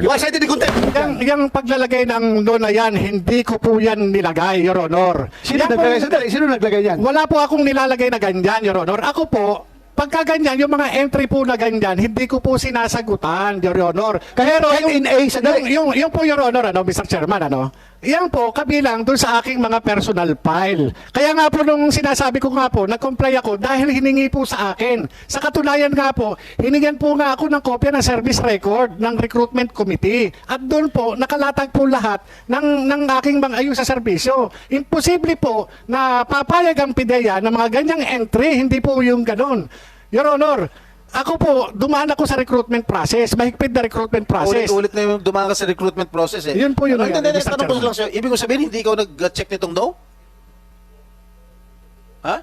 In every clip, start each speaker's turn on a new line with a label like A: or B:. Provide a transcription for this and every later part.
A: You are cited in contempt.
B: Yung, yung paglalagay ng no na yan, hindi ko po yan nilagay, Your Honor.
A: Sino
B: Yan po
A: naglagay? Sandali, sino naglagay yan?
B: Wala po akong nilalagay na ganyan, Your Honor. Ako po, pagka ganyan, yung mga entry po na ganyan, hindi ko po sinasagutan, Your Honor. Pero
A: kahit in A, sandali.
B: yung, yung, yung po, Your Honor, ano, Mr. Chairman, ano, yan po, kabilang dun sa aking mga personal file. Kaya nga po, nung sinasabi ko nga po, nag-comply ako dahil hiningi po sa akin. Sa katunayan nga po, hiningan po nga ako ng kopya ng service record ng recruitment committee. At doon po, nakalatag po lahat ng, ng aking mga ayos sa serbisyo. Imposible po na papayag ang PIDEA ng mga ganyang entry, hindi po yung ganun. Your Honor, ako po, dumaan ako sa recruitment process, mahigpit na recruitment process.
C: Ulit-ulit na yung dumaan ka sa recruitment process eh.
B: Yun po yun
C: Ano,
B: ang- Mr.
C: tanong ko lang sa'yo, ibig sabihin, hindi ikaw nag-check nitong no? Ha?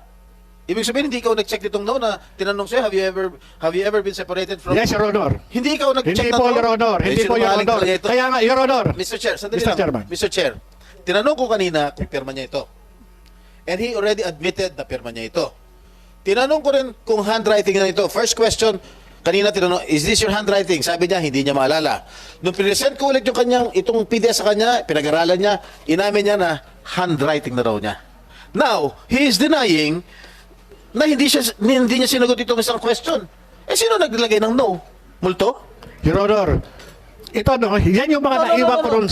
C: Ibig sabihin, hindi ikaw nag-check nitong no na tinanong sa'yo, have you ever have you ever been separated from...
B: Yes, Your Honor.
C: Hindi ikaw nag-check
B: Hindi po? Your Honor. Hindi po, Your Honor. Kaya nga, Your Honor.
C: Mr. Chair, sandali
B: Mr.
C: lang.
B: Chairman.
C: Mr. Chair, tinanong ko kanina kung pirma niya ito. And he already admitted na pirma niya ito. Tinanong ko rin kung handwriting na ito. First question, kanina tinanong, is this your handwriting? Sabi niya, hindi niya maalala. Nung present ko ulit yung kanyang, itong PDF sa kanya, pinag-aralan niya, inamin niya na handwriting na raw niya. Now, he is denying na hindi siya hindi niya sinagot itong isang question. Eh, sino naglagay ng no? Multo?
B: Your Honor, ito no, yan yung mga
C: No, no, no, no,
B: ko
C: no.
B: ron.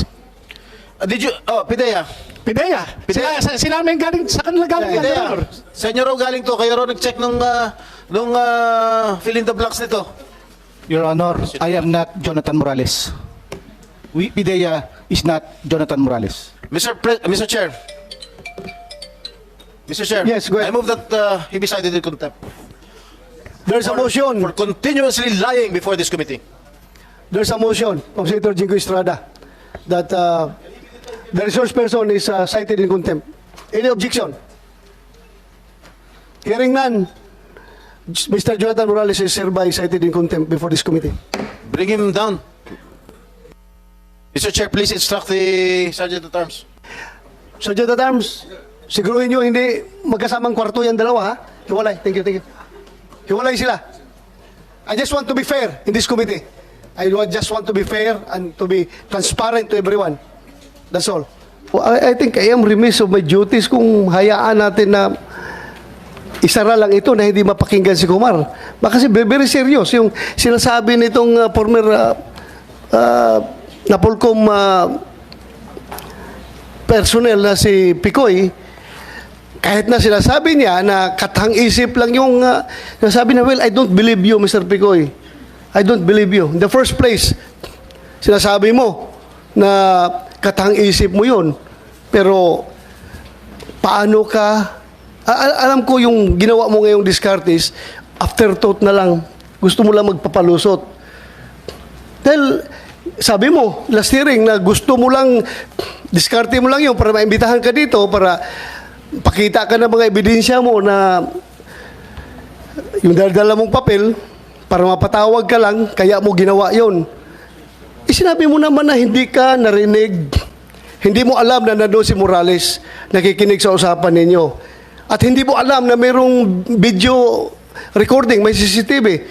C: Did you, oh, Pidea,
B: Pidea,
C: Pidea.
B: sila, sila namin galing, sa kanila galing
C: Pidea,
B: Honor.
C: sa inyo raw galing to, kayo raw nag-check nung, ah, nung ah, fill in the blanks nito.
D: Your Honor, I am not Jonathan Morales. We, Pidea is not Jonathan Morales.
C: Mr. Pre- Mr. Chair. Mr. Chair.
A: Yes, go ahead.
C: I move that uh, he be cited in contempt.
A: There's a
C: For-
A: motion.
C: For continuously lying before this committee.
A: There's a motion of Senator Jingo Estrada that uh, the resource person is uh, cited in contempt. Any objection? Hearing none, Mr. Jonathan Morales is hereby cited in contempt before this committee.
C: Bring him down. Mr. Chair, please instruct the Sergeant at Arms.
A: Sergeant at Arms, siguruhin nyo hindi magkasamang kwarto yan dalawa, ha? Hiwalay. Thank you, thank you. Hiwalay sila. I just want to be fair in this committee. I just want to be fair and to be transparent to everyone. That's all. I, I think I am remiss of my duties kung hayaan natin na isara lang ito na hindi mapakinggan si Kumar. Kasi very, serious yung sinasabi nitong uh, former uh, uh, Napolcom uh, personnel na si Picoy, kahit na sinasabi niya na katang isip lang yung uh, nasabi na, well, I don't believe you, Mr. Picoy. I don't believe you. In the first place, sinasabi mo na katang isip mo yun. Pero, paano ka, a- a- alam ko yung ginawa mo ngayong discartes, afterthought na lang. Gusto mo lang magpapalusot. Dahil, sabi mo, last hearing, na gusto mo lang, diskarte mo lang yun para maimbitahan ka dito, para pakita ka ng mga ebidensya mo na yung dala mong papel, para mapatawag ka lang, kaya mo ginawa yon. Isinabi mo naman na hindi ka narinig, hindi mo alam na nandun si Morales, nakikinig sa usapan ninyo. At hindi mo alam na mayroong video recording, may CCTV.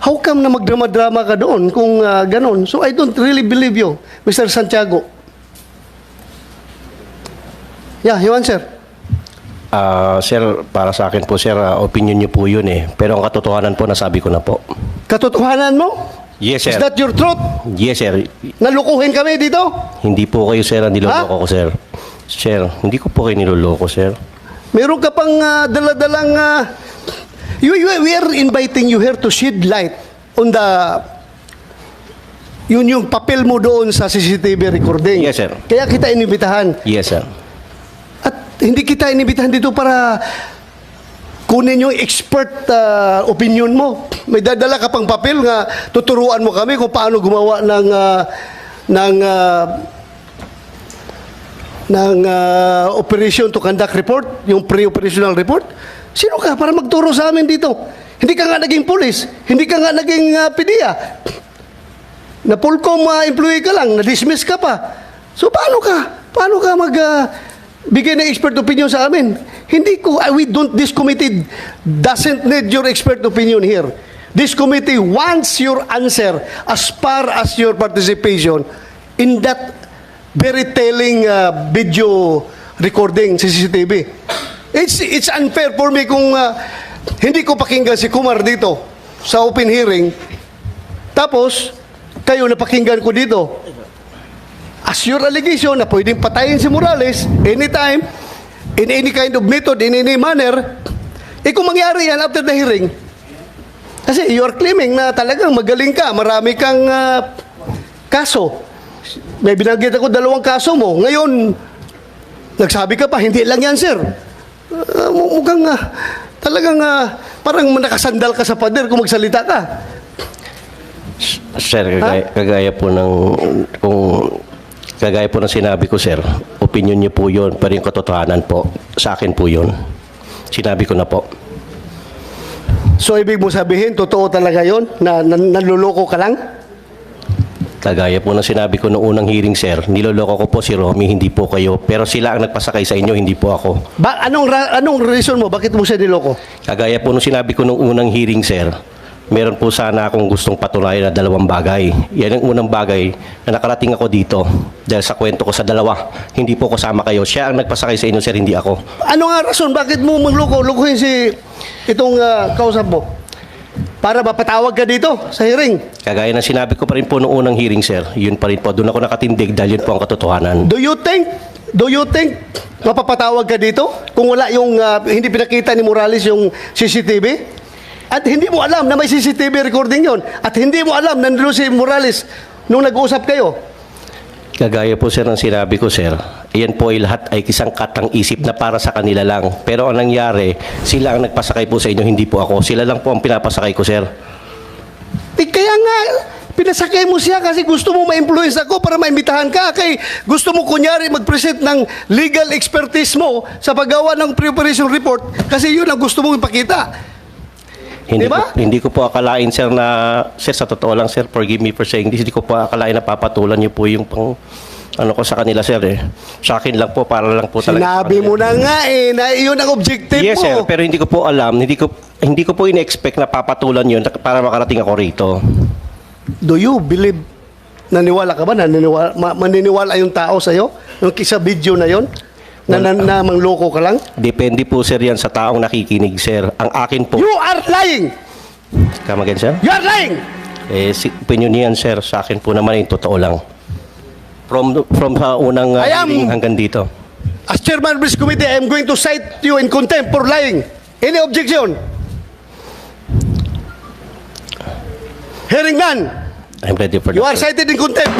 A: How come na magdrama-drama ka doon kung uh, ganon? So I don't really believe you, Mr. Santiago. Yeah, you answer.
E: Ah, sir, para sa akin po, sir, ah, opinion niyo po yun eh. Pero ang katotohanan po, nasabi ko na po.
A: Katotohanan mo?
E: Yes, sir.
A: Is that your truth?
E: Yes, sir.
A: Nalukuhin kami dito?
E: Hindi po kayo, sir, ang niloloko ko, sir. Sir, hindi ko po kayo niloloko, sir.
A: Meron ka pang ah, daladalang... ah, you, you, we are inviting you here to shed light on the... Yun yung papel mo doon sa CCTV recording.
E: Yes, sir.
A: Kaya kita inibitahan.
E: Yes, sir.
A: At hindi kita inibitahan dito para kunin yung expert ah, opinion mo. May dadala ka pang papel nga tuturuan mo kami kung paano gumawa ng ah, ng ah, ng ah, operation to conduct report, yung pre-operational report. Sino ka para magturo sa amin dito? Hindi ka nga naging police, hindi ka nga naging ah, PDEA. Na Polcom ah, employee ka lang, na-dismiss ka pa. So paano ka? Paano ka mag ah, bigay ng expert opinion sa amin? Hindi ko, ah, we don't, this committee doesn't need your expert opinion here. This committee wants your answer as far as your participation in that very telling uh, video recording CCTV. It's, it's unfair for me kung uh, hindi ko pakinggan si Kumar dito sa open hearing, tapos kayo napakinggan ko dito. As your allegation na pwedeng patayin si Morales anytime, in any kind of method, in any manner, eh kung mangyari yan after the hearing, kasi you are claiming na talagang magaling ka, marami kang ah, kaso. May binanggit ako dalawang kaso mo. Ngayon, nagsabi ka pa, hindi lang yan, sir. Mu- mukhang ah, talagang ah, parang nakasandal ka sa pader kung magsalita ka.
E: Sir, kagaya, kagaya po ng kung kagaya po ng sinabi ko, sir, opinion niyo po 'yon, pero yung katotohanan po sa akin po 'yon. Sinabi ko na po.
A: So, ibig mo sabihin, totoo talaga yon na, na nanluloko ka lang?
E: Kagaya po ng sinabi ko noong unang hearing, sir, niloloko ko po si Romy, hindi po kayo. Pero sila ang nagpasakay sa inyo, hindi po ako.
A: Ba, anong, anong reason mo? Bakit mo siya niloko?
E: Kagaya po nung sinabi ko nung unang hearing, sir, meron po sana akong gustong patunayan na dalawang bagay. Yan ang unang bagay na nakarating ako dito dahil sa kwento ko sa dalawa. Hindi po kasama kayo. Siya ang nagpasakay sa inyo, sir, hindi ako.
A: Ano nga rason? Bakit mo magloko? Lukuhin si itong ah, kausap mo? Para mapatawag ka dito sa hearing.
E: Kagaya ng sinabi ko pa rin po noong unang hearing, sir, yun pa rin po. Doon ako nakatindig dahil yun po ang katotohanan.
A: Do you think, do you think mapapatawag ka dito kung wala yung, ah, hindi pinakita ni Morales yung CCTV? At hindi mo alam na may CCTV recording yon At hindi mo alam na nandun si Morales nung nag-usap kayo.
E: Kagaya po, sir, ng sinabi ko, sir, yan po ay lahat ay kisang katang isip na para sa kanila lang. Pero ang nangyari, sila ang nagpasakay po sa inyo, hindi po ako. Sila lang po ang pinapasakay ko, sir.
A: Eh, kaya nga, pinasakay mo siya kasi gusto mo ma-influence ako para maimbitahan ka. Kay gusto mo kunyari mag-present ng legal expertise mo sa paggawa ng preparation report kasi yun ang gusto mo ipakita.
E: Hindi,
A: Diba?
E: ko, hindi ko po akalain, sir, na, sir, sa totoo lang, sir, forgive me for saying this, hindi ko po akalain na papatulan niyo po yung pang, ano ko sa kanila, sir, eh. Sa akin lang po, para lang po talaga.
A: Sinabi mo na nga eh, na yun ang objective
E: Yes,
A: mo.
E: sir, pero hindi ko po alam, hindi ko, hindi ko po in-expect na papatulan yun para makarating ako rito.
A: Do you believe, naniwala ka ba? Naniniwala, ma- maniniwala yung tao sa'yo? Yung sa video na yon na, na, na mangloko ka lang?
E: Depende po, sir, yan sa taong nakikinig, sir. Ang akin po,
A: You are lying!
E: come again, sir?
A: You are lying!
E: Eh, si, opinion niyan, sir, sa akin po naman, yung totoo lang. From, from sa unang uh,
A: I am-
E: hearing hanggang dito.
A: As chairman of this committee, I am going to cite you in contempt for lying. Any objection? Hearing none.
E: I'm ready for
A: You
E: that,
A: are
E: sir.
A: cited in contempt.